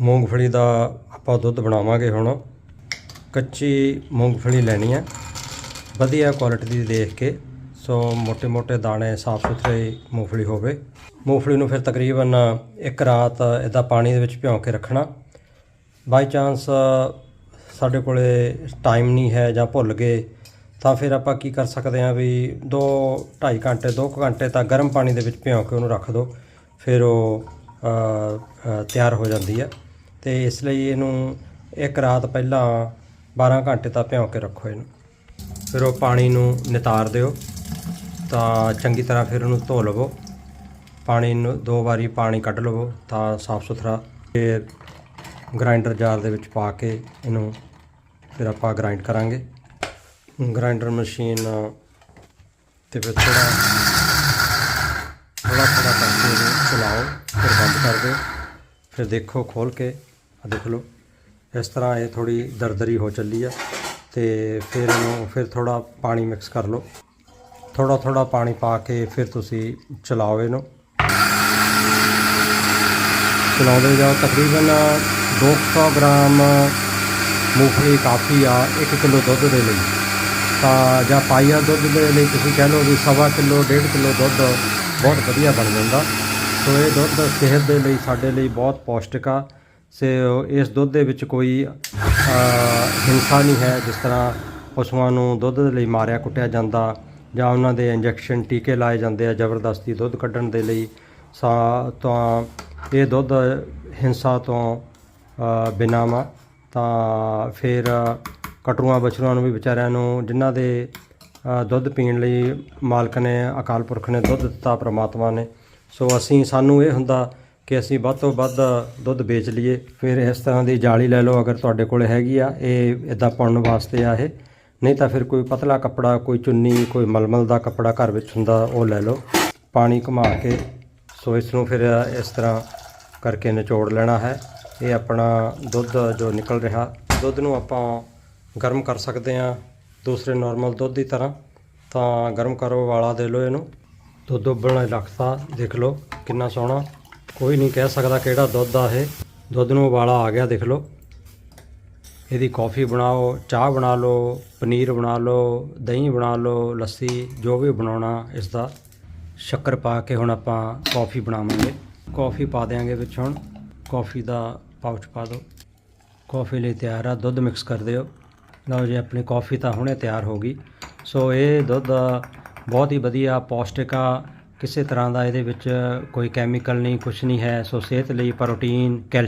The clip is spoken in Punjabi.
ਮੂੰਗਫਲੀ ਦਾ ਆਪਾਂ ਦੁੱਧ ਬਣਾਵਾਂਗੇ ਹੁਣ। ਕੱਚੀ ਮੂੰਗਫਲੀ ਲੈਣੀ ਹੈ। ਵਧੀਆ ਕੁਆਲਿਟੀ ਦੀ ਦੇਖ ਕੇ, ਸੋ ਮੋਟੇ ਮੋਟੇ ਦਾਣੇ ਸਾਫ਼ ਸੁਥਰੇ ਮੂੰਗਫਲੀ ਹੋਵੇ। ਮੂੰਗਫਲੀ ਨੂੰ ਫਿਰ ਤਕਰੀਬਨ ਇੱਕ ਰਾਤ ਇਹਦਾ ਪਾਣੀ ਦੇ ਵਿੱਚ ਭਿਉਂ ਕੇ ਰੱਖਣਾ। ਬਾਈ ਚਾਂਸ ਸਾਡੇ ਕੋਲੇ ਟਾਈਮ ਨਹੀਂ ਹੈ ਜਾਂ ਭੁੱਲ ਗਏ, ਤਾਂ ਫਿਰ ਆਪਾਂ ਕੀ ਕਰ ਸਕਦੇ ਆ ਵੀ 2 2.5 ਘੰਟੇ 2 ਘੰਟੇ ਤਾਂ ਗਰਮ ਪਾਣੀ ਦੇ ਵਿੱਚ ਭਿਉਂ ਕੇ ਉਹਨੂੰ ਰੱਖ ਦਿਓ ਫਿਰ ਉਹ ਤਿਆਰ ਹੋ ਜਾਂਦੀ ਹੈ। ਤੇ ਇਸ ਲਈ ਇਹਨੂੰ ਇੱਕ ਰਾਤ ਪਹਿਲਾਂ 12 ਘੰਟੇ ਤੱਕ ਭਿਉਂ ਕੇ ਰੱਖੋ ਇਹਨੂੰ। ਫਿਰ ਉਹ ਪਾਣੀ ਨੂੰ ਨਿਤਾਰ ਦਿਓ, ਤਾਂ ਚੰਗੀ ਤਰ੍ਹਾਂ ਫਿਰ ਉਹਨੂੰ ਧੋ ਲਵੋ। ਪਾਣੀ ਨੂੰ ਦੋ ਵਾਰੀ ਪਾਣੀ ਕੱਢ ਲਵੋ ਤਾਂ ਸਾਫ਼ ਸੁਥਰਾ। ਫਿਰ ਗ੍ਰਾਈਂਡਰ ਜਾਰ ਦੇ ਵਿੱਚ ਪਾ ਕੇ ਇਹਨੂੰ ਫਿਰ ਆਪਾਂ ਗ੍ਰਾਈਂਡ ਕਰਾਂਗੇ। ਗ੍ਰਾਈਂਡਰ ਮਸ਼ੀਨ ਤੇ ਫਿਰ ਥੋੜਾ ਥੋੜਾ ਥੋੜਾ ਕਰਕੇ ਇਹਨੂੰ ਚਲਾਓ, ਫਿਰ ਬੰਦ ਕਰ ਦਿਓ। ਫਿਰ ਦੇਖੋ ਖੋਲ ਕੇ ਆ ਦੇਖ ਲਓ। ਇਸ ਤਰ੍ਹਾਂ ਇਹ ਥੋੜੀ ਦਰਦਰੀ ਹੋ ਚੱਲੀ ਆ ਤੇ ਫਿਰ ਇਹਨੂੰ ਫਿਰ ਥੋੜਾ ਪਾਣੀ ਮਿਕਸ ਕਰ ਲਓ। ਥੋੜਾ ਥੋੜਾ ਪਾਣੀ ਪਾ ਕੇ ਫਿਰ ਤੁਸੀਂ ਚਲਾਓ ਇਹਨੂੰ। ਚਲਾਉਂਦੇ ਜਾਓ। ਤਕਰੀਬਨ 200 ਗ੍ਰਾਮ ਮੂੰਗਫਲੀ ਕਾਫੀ ਆ 1 ਕਿਲੋ ਦੁੱਧ ਦੇ ਲਈ। ਤਾਂ ਜਾਂ ਪਾਈਆ ਦੁੱਧ ਦੇ ਲਈ ਤੁਸੀਂ ਕਹਿ ਲਓ ਵੀ ਸਵਾ ਕਿਲੋ, ਡੇਢ ਕਿਲੋ ਦੁੱਧ ਬਹੁਤ ਵਧੀਆ ਬਣ ਜਾਂਦਾ। ਸੋ ਇਹ ਦੁੱਧ ਸਿਹਤ ਦੇ ਲਈ, ਸਾਡੇ ਲਈ ਬਹੁਤ ਪੌਸ਼ਟਿਕ ਆ। ਸੇ ਇਸ ਦੁੱਧ ਦੇ ਵਿੱਚ ਕੋਈ ਹਿੰਸਾ ਨਹੀਂ ਹੈ ਜਿਸ ਤਰ੍ਹਾਂ ਪਸ਼ੂਆਂ ਨੂੰ ਦੁੱਧ ਦੇ ਲਈ ਮਾਰਿਆ ਕੁੱਟਿਆ ਜਾਂਦਾ ਜਾਂ ਉਹਨਾਂ ਦੇ ਇੰਜੈਕਸ਼ਨ ਟੀਕੇ ਲਾਏ ਜਾਂਦੇ ਆ ਜ਼ਬਰਦਸਤੀ ਦੁੱਧ ਕੱਢਣ ਦੇ ਲਈ ਸਾ ਤਾਂ ਇਹ ਦੁੱਧ ਹਿੰਸਾ ਤੋਂ ਅ, ਬਿਨਾਂ ਵਾ। ਤਾਂ ਫਿਰ ਕਟਰੂਆਂ ਬਛਰੂਆਂ ਨੂੰ ਵੀ ਵਿਚਾਰਿਆਂ ਨੂੰ ਜਿਨ੍ਹਾਂ ਦੇ ਦੁੱਧ ਪੀਣ ਲਈ ਮਾਲਕ ਨੇ ਅਕਾਲ ਪੁਰਖ ਨੇ ਦੁੱਧ ਦਿੱਤਾ ਪ੍ਰਮਾਤਮਾ ਨੇ। ਸੋ ਅਸੀਂ ਸਾਨੂੰ ਇਹ ਹੁੰਦਾ ਕਿ ਅਸੀਂ ਵੱਧ ਤੋਂ ਵੱਧ ਦੁੱਧ ਵੇਚ ਲਈਏ। ਫਿਰ ਇਸ ਤਰ੍ਹਾਂ ਦੀ ਜਾਲੀ ਲੈ ਲਓ ਅਗਰ ਤੁਹਾਡੇ ਕੋਲ ਹੈਗੀ ਆ, ਇਹ ਇਦਾਂ ਪਾਉਣ ਵਾਸਤੇ ਆ ਇਹ। ਨਹੀਂ ਤਾਂ ਫਿਰ ਕੋਈ ਪਤਲਾ ਕੱਪੜਾ, ਕੋਈ ਚੁੰਨੀ, ਕੋਈ ਮਲਮਲ ਦਾ ਕੱਪੜਾ ਘਰ ਵਿੱਚ ਹੁੰਦਾ, ਉਹ ਲੈ ਲਓ। ਪਾਣੀ ਘੁਮਾ ਕੇ, ਸੋ ਇਸ ਨੂੰ ਫਿਰ ਇਸ ਤਰ੍ਹਾਂ ਕਰਕੇ ਨਿਚੋੜ ਲੈਣਾ ਹੈ। ਇਹ ਆਪਣਾ ਦੁੱਧ ਜੋ ਨਿਕਲ ਰਿਹਾ, ਦੁੱਧ ਨੂੰ ਆਪਾਂ ਗਰਮ ਕਰ ਸਕਦੇ ਹਾਂ ਦੂਸਰੇ ਨਾਰਮਲ ਦੁੱਧ ਦੀ ਤਰ੍ਹਾਂ। ਤਾਂ ਗਰਮ ਕਰੋ ਵਾਲਾ ਦੇ ਲਓ ਇਹਨੂੰ ਦੁੱਧ ਉਬਲਣਾ ਰੱਖਤਾ ਦੇਖ ਲਓ ਕਿੰਨਾ ਸੋਹਣਾ। ਕੋਈ ਨਹੀਂ ਕਹਿ ਸਕਦਾ ਕਿਹੜਾ ਦੁੱਧ ਆ ਇਹ। ਦੁੱਧ ਨੂੰ ਉਬਾਲਾ ਆ ਗਿਆ, ਦੇਖ ਲਓ। ਇਹਦੀ ਕੌਫੀ ਬਣਾਓ, ਚਾਹ ਬਣਾ ਲਓ, ਪਨੀਰ ਬਣਾ ਲਓ, ਦਹੀਂ ਬਣਾ ਲਓ, ਲੱਸੀ, ਜੋ ਵੀ ਬਣਾਉਣਾ, ਇਸ ਦਾ ਸ਼ੱਕਰ ਪਾ ਕੇ ਹੁਣ ਆਪਾਂ ਕੌਫੀ ਬਣਾਵਾਂਗੇ। ਕੌਫੀ ਪਾ ਦਿਆਂਗੇ ਵਿੱਚ ਹੁਣ। ਕੌਫੀ ਦਾ ਪਾਊਚ ਪਾ ਦਿਓ। ਕੌਫੀ ਲਈ ਤਿਆਰ ਆ, ਦੁੱਧ ਮਿਕਸ ਕਰ ਦਿਓ। ਲਓ ਜੀ, ਆਪਣੀ ਕੌਫੀ ਤਾਂ ਹੁਣੇ ਤਿਆਰ ਹੋ ਗਈ। ਸੋ ਇਹ ਦੁੱਧ ਬਹੁਤ ਹੀ ਵਧੀਆ ਪੌਸ਼ਟਿਕ ਆ। ਕਿਸੇ ਤਰ੍ਹਾਂ ਦਾ ਇਹਦੇ ਵਿੱਚ ਕੋਈ ਕੈਮੀਕਲ ਨਹੀਂ, ਕੁਛ ਨਹੀਂ ਹੈ, ਸੋ ਸਿਹਤ ਲਈ ਪ੍ਰੋਟੀਨ ਕੈਲ